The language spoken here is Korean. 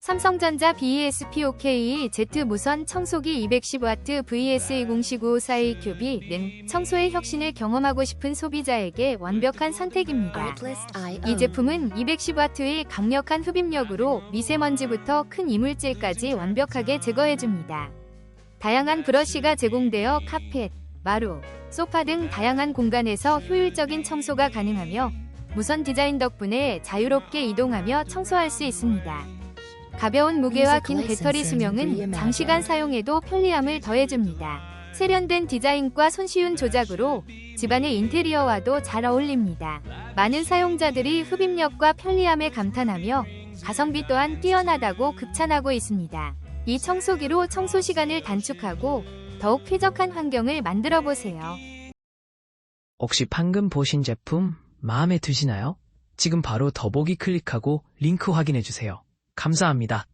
삼성전자 BESPOK Z 무선 청소기 210W VS201542 큐비는 청소의 혁신을 경험하고 싶은 소비자에게 완벽한 선택입니다. 이. 제품은 210W의 강력한 흡입력으로 미세먼지부터 큰 이물질까지 완벽하게 제거해줍니다. 다양한 브러쉬가 제공되어 카펫, 마루, 소파 등 다양한 공간에서 효율적인 청소가 가능하며 무선 디자인 덕분에 자유롭게 이동하며 청소할 수 있습니다. 가벼운 무게와 긴 배터리 수명은 장시간 사용해도 편리함을 더해줍니다. 세련된 디자인과 손쉬운 조작으로 집안의 인테리어와도 잘 어울립니다. 많은 사용자들이 흡입력과 편리함에 감탄하며 가성비 또한 뛰어나다고 극찬하고 있습니다. 이 청소기로 청소 시간을 단축하고 더욱 쾌적한 환경을 만들어 보세요. 혹시 방금 보신 제품 마음에 드시나요? 지금 바로 더보기 클릭하고 링크 확인해 주세요. 감사합니다.